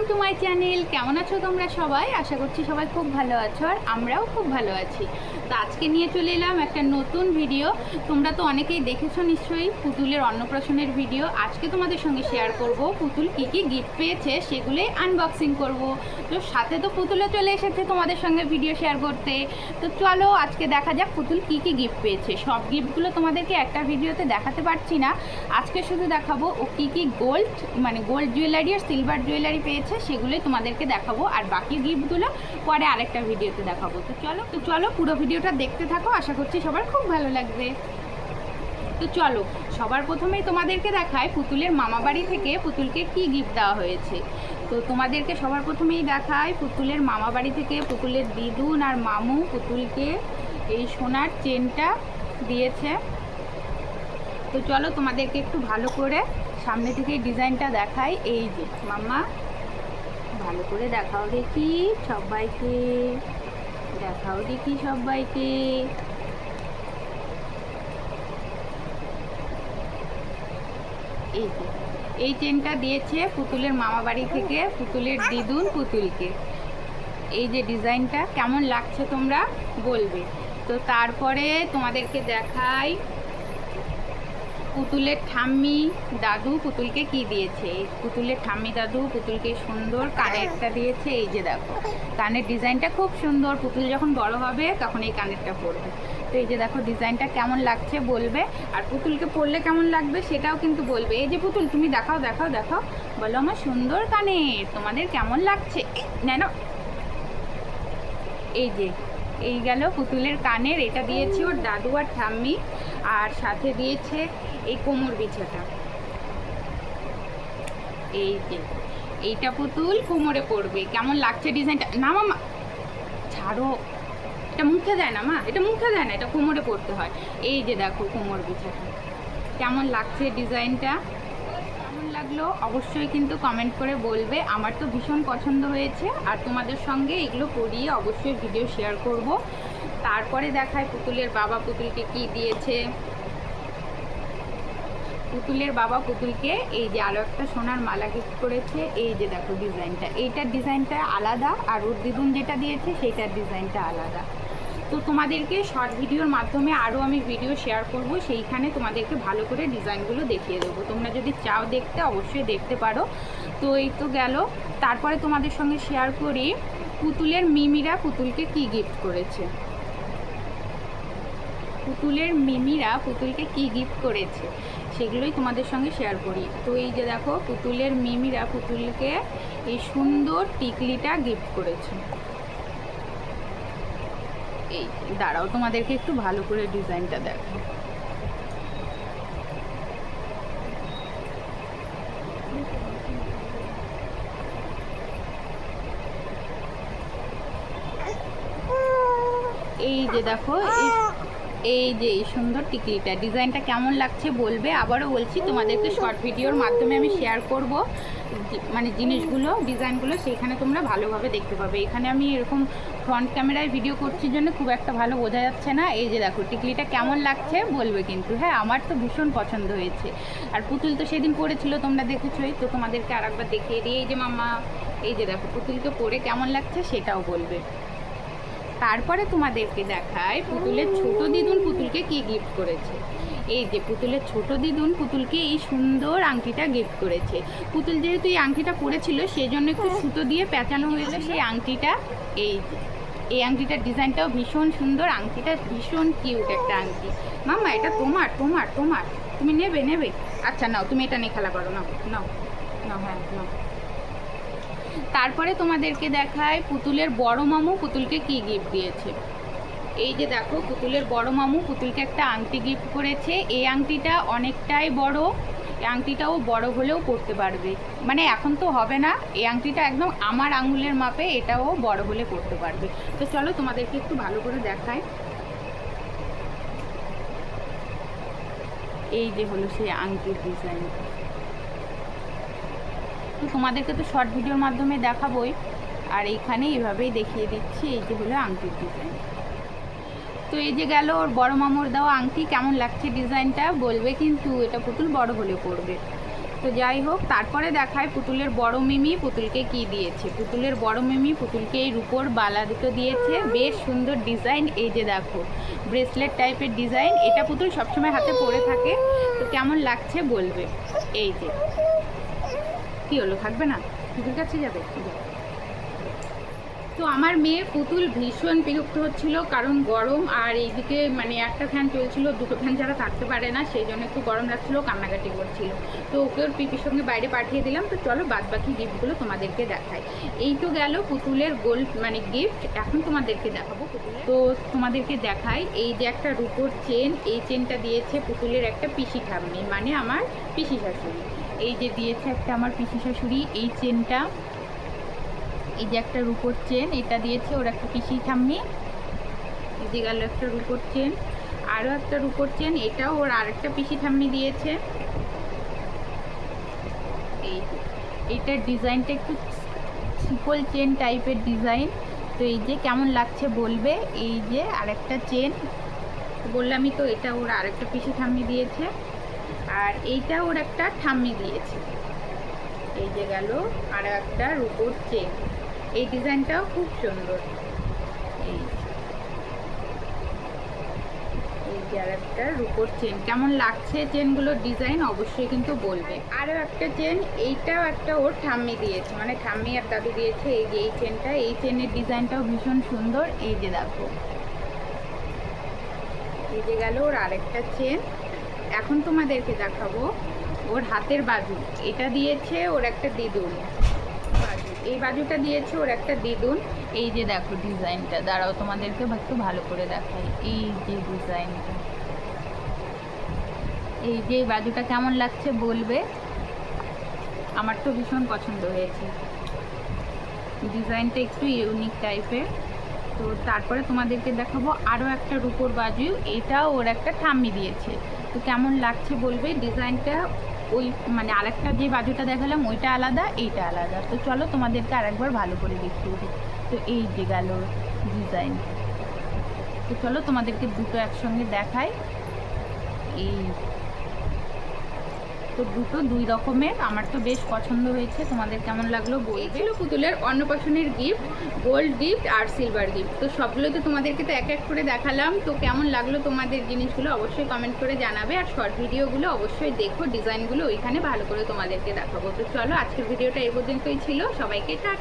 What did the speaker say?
Welcome to my channel. কেমন আছো তোমরা সবাই? আশা করছি সবাই খুব ভালো আছো আর আমরাও খুব ভালো আছি। তো আজকে নিয়ে চলে এলাম একটা নতুন ভিডিও। তোমরা তো অনেকেই দেখেছ নিশ্চয়ই পুতুলের অন্নপ্রাশনের ভিডিও। আজকে তোমাদের সঙ্গে শেয়ার করব পুতুল কী কী গিফট পেয়েছে সেগুলোই আনবক্সিং করব। তো সাথে তো পুতুলও চলে এসেছে তোমাদের সঙ্গে ভিডিও শেয়ার করতে। তো চলো আজকে দেখা যাক পুতুল কী কী গিফট পেয়েছে। সব গিফটগুলো তোমাদেরকে একটা ভিডিওতে দেখাতে পারছি না। আজকে শুধু দেখাবো ও কী কী গোল্ড মানে গোল্ড জুয়েলারি আর সিলভার জুয়েলারি পেয়েছে। সেগুলোই তোমাদেরকে দেখাবো। আর বাকি গিফটগুলো পরে আরেকটা ভিডিওতে দেখাবো। তো চলো তো চলো পুরো ভিডিওটা দেখতে থাকো। আশা করছি সবার খুব ভালো লাগবে। তো চলো, সবার প্রথমেই তোমাদেরকে দেখায় পুতুলের মামা বাড়ি থেকে পুতুলকে কি গিফট দেওয়া হয়েছে। তো তোমাদেরকে সবার প্রথমেই দেখায় পুতুলের মামা বাড়ি থেকে পুতুলের দিদুন আর মামু পুতুলকে এই সোনার চেনটা দিয়েছে। তো চলো তোমাদেরকে একটু ভালো করে সামনে থেকে ডিজাইনটা দেখাই। এই যে মামা ভালো করে দেখাও দেখি সবাইকে। দেখাও দেখি সবাইকে। এই এই চেনটা দিয়েছে পুতুলের মামা বাড়ি থেকে, পুতুলের দিদুন পুতুলকে। এই যে ডিজাইনটা কেমন লাগছে তোমরা বলবে। তো তারপরে তোমাদেরকে দেখাই পুতুলের ঠাম্মি দাদু পুতুলকে কি দিয়েছে? পুতুলের ঠাম্মি দাদু পুতুলকে সুন্দর কানেরটা দিয়েছে, এই যে দেখো। কানের ডিজাইনটা খুব সুন্দর, পুতুল যখন বড় হবে তখন এই কানেরটা পরবে। তো এই যে দেখো, ডিজাইনটা কেমন লাগছে বলবে, আর পুতুলকে পরলে কেমন লাগবে সেটাও কিন্তু বলবে। এই যে পুতুল, তুমি দেখাও দেখাও দেখাও। বলো আমার সুন্দর কানের, তোমাদের কেমন লাগছে? নেন এই যে, এই গেল পুতুলের কানের, এটা দিয়েছি ওর দাদু আর ঠাম্মি। আর সাথে দিয়েছে এই কোমর বিছাটা। এই যে, এইটা পুতুল কোমরে পড়বে। কেমন লাগছে ডিজাইনটা? না মামা, ছাড়ো। এটা মুখে দেয় না মা, এটা মুখে দেয় না, এটা কোমরে পড়তে হয়। এই যে দেখো কোমর বিছাটা। কেমন লাগছে ডিজাইনটা? কেমন লাগল? অবশ্যই কিন্তু কমেন্ট করে বলবে। আমার তো ভীষণ পছন্দ হয়েছে। আর তোমাদের সঙ্গে এগুলো পরিয়ে অবশ্যই ভিডিও শেয়ার করব। তারপরে দেখায় পুতুলের বাবা পুতুলকে কি দিয়েছে। পুতুলের বাবা পুতুলকে এই যে আরও একটা সোনার মালা গিফট করেছে, এই যে দেখো ডিজাইনটা। এইটার ডিজাইনটা আলাদা আর ওর দিদুন যেটা দিয়েছে, সেইটার ডিজাইনটা আলাদা। তো তোমাদেরকে শর্ট ভিডিওর মাধ্যমে আরও আমি ভিডিও শেয়ার করব, সেইখানে তোমাদেরকে ভালো করে ডিজাইনগুলো দেখিয়ে দেবো। তোমরা যদি চাও দেখতে, অবশ্যই দেখতে পারো। তো এই তো গেল। তারপরে তোমাদের সঙ্গে শেয়ার করি, পুতুলের মিমিরা পুতুলকে কি গিফট করেছে। পুতুলের মিমিরা পুতুলকে কি গিফট করেছে, সেগুলোই তোমাদের সঙ্গে শেয়ার করি। তো এই যে দেখো, পুতুলের মিমিরা পুতুলকে এই সুন্দর টিকলিটা গিফট করেছে। এই, দাঁড়াও, তোমাদেরকে একটু ভালো করে ডিজাইনটা দেখো এই যে দেখো, এই এই যে এই সুন্দর টিকলিটা। ডিজাইনটা কেমন লাগছে বলবে? আবারও বলছি, তোমাদেরকে শর্ট ভিডিওর মাধ্যমে আমি শেয়ার করব। মানে জিনিসগুলো, ডিজাইনগুলো, সেইখানে তোমরা ভালোভাবে দেখতে পাবে। এখানে আমি এরকম ফ্রন্ট ক্যামেরায় ভিডিও করছি জন্য খুব একটা ভালো বোঝা যাচ্ছে না। এই যে দেখো, টিকলিটা কেমন লাগছে বলবে কিন্তু। হ্যাঁ আমার তো ভীষণ পছন্দ হয়েছে। আর পুতুল তো সেদিন পরেছিল তোমরা দেখেছোই। তো তোমাদেরকে আর একবার দেখিয়ে দিই। এই যে মামা এই যে দেখো পুতুলকে পরে কেমন লাগছে সেটাও বলবে। তারপরে তোমাদেরকে দেখায় পুতুলের ছোট দিদুন পুতুলকে কি গিফট করেছে। এই যে পুতুলের ছোট দিদুন পুতুলকে এই সুন্দর আংটিটা গিফট করেছে। পুতুল যেহেতু এই আংটিটা পরেছিল সেই জন্য একটু সুতো দিয়ে পেঁচানো হয়েছে সেই আংটিটা। এই যে এই আংটিটার ডিজাইনটাও ভীষণ সুন্দর আংটিটা ভীষণ কিউট একটা আংটি। মামা এটা তোমার তোমার তোমার। তুমি নেবে নেবে। আচ্ছা নাও তুমি এটা নিয়ে খেলা করো নাও নাও নাও হ্যাঁ নাও। তারপরে তোমাদেরকে দেখায় পুতুলের বড় মামু পুতুলকে কি গিফট দিয়েছে। এই যে দেখো, পুতুলের বড় মামু পুতুলকে একটা আংটি গিফট করেছে। এই আংটিটা অনেকটাই বড়, এই আংটিটাও বড় হলেও পরতে পারবে। মানে এখন তো হবে না, এই আংটিটা একদম আমার আঙুলের মাপে এটাও বড় হলে পরতে পারবে। তো চলো তোমাদেরকে একটু ভালো করে দেখায়। এই যে হলো সেই আংটির ডিজাইন তো তোমাদেরকে তো শর্ট ভিডিওর মাধ্যমে দেখাবোই। আর এইখানে এইভাবেই দেখিয়ে দিচ্ছি, এই যে হলো আংটির ডিজাইন তো এই যে গেল ওর বড় মামুর দেওয়া আংটি, কেমন লাগছে ডিজাইনটা বলবে কিন্তু এটা পুতুল বড় হলে পড়বে তো যাই হোক, তারপরে দেখায় পুতুলের বড় মিমি পুতুলকে কি দিয়েছে। পুতুলের বড় মিমি পুতুলকে এই রূপোর বালা দুটো দিয়েছে। বেশ সুন্দর ডিজাইন এই যে দেখো ব্রেসলেট টাইপের ডিজাইন এটা পুতুল সবসময় হাতে পরে থাকে। তো কেমন লাগছে বলবে? এই যে। কি হলো? থাকবে না? পুতুল কাছে যাবে। তো আমার মেয়ে পুতুল ভীষণ বিরক্ত হচ্ছিল, কারণ গরম আর এইদিকে মানে একটা ফ্যান চলছিল, দুটো ফ্যান ছাড়া থাকতে পারে না, সেই জন্য একটু গরম লাগছিল, কান্নাকাটি করছিল। তো ওকে ওর পিপির সঙ্গে বাইরে পাঠিয়ে দিলাম, তো চলো বাদ বাকি গিফটগুলো তোমাদেরকে দেখাই। এই তো গেল পুতুলের গোল্ড মানে গিফট এখন তোমাদেরকে দেখাবো পুতুলের। তো তোমাদেরকে দেখাই, এই যে একটা রূপোর চেন এই চেনটা দিয়েছে পুতুলের একটা পিসি ঠাম্মি মানে আমার পিসি শাশুড়ি। এই যে দিয়েছে একটা আমার পিসি শাশুড়ি, এই চেনটা। এই যে একটা রূপোর চেন, এটা দিয়েছে ওর একটা পিসি ঠাম্মি। এই যে গেল একটা রূপোর চেন। আরও একটা রূপোর চেন, এটাও ওর আরেকটা পিসি ঠাম্মি দিয়েছে। এই যে, এইটার ডিজাইনটা একটু সিম্পল চেন টাইপের ডিজাইন। তো এই যে কেমন লাগছে বলবে? এই যে আরেকটা চেন। বললামই তো এটা ওর আরেকটা পিসি ঠাম্মি দিয়েছে। আর এইটা ওর একটা ঠাম্মি দিয়েছে। এই যে গেল আর একটা রুপোর চেন। এই ডিজাইনটাও খুব সুন্দর। একটা রূপোর চেন। কেমন লাগছে চেনগুলোর ডিজাইন অবশ্যই কিন্তু বলবে। আরও একটা চেন, এইটাও একটা ওর ঠাম্মি দিয়েছে। মানে ঠাম্মি আর দাদু দিয়েছে। এই যে এই চেনটা, এই চেনের ডিজাইনটাও ভীষণ সুন্দর। এই যে দেখো। এই যে গেল ওর আরেকটা চেন। এখন তোমাদেরকে দেখাবো ওর হাতের বাজু। এটা দিয়েছে ওর একটা দিদুন। এই বাজুটা দিয়েছে ওর একটা দিদুন। এই যে দেখো ডিজাইনটা, দাঁড়াও তোমাদেরকে একটু ভালো করে দেখাই। এই যে ডিজাইনটা। এই যে বাজুটা কেমন লাগছে বলবে? আমার তো ভীষণ পছন্দ হয়েছে। ডিজাইনটা একটু ইউনিক টাইপের তো তারপরে তোমাদেরকে দেখাবো আরও একটা রূপোর বাজু। এটাও ওর একটা ঠাম্মি দিয়েছে। তো কেমন লাগছে বলবে? ডিজাইনটা ওই মানে আরেকটা যে বাজুটা দেখালাম, ওইটা আলাদা, এইটা আলাদা। তো চলো তোমাদেরকে আরেকবার ভালো করে দেখিয়ে দিই। তো এই যে গেল ডিজাইন। তো চলো তোমাদেরকে দুটো একসঙ্গে দেখাই। এই তো দুটো, দুই রকমের। আমার তো বেশ পছন্দ হয়েছে। তোমাদের কেমন লাগল বই ছিল পুতুলের অন্নপ্রাশনের গিফট গোল্ড গিফট আর সিলভার গিফট তো সবগুলো তো তোমাদেরকে তো এক এক করে দেখালাম। তো কেমন লাগল তোমাদের জিনিসগুলো অবশ্যই কমেন্ট করে জানাবে। আর শর্ট ভিডিওগুলো অবশ্যই দেখো। ডিজাইনগুলো ওইখানে ভালো করে তোমাদেরকে দেখাবো। তো চলো, আজকের ভিডিওটা এই পর্যন্তই ছিল। সবাইকে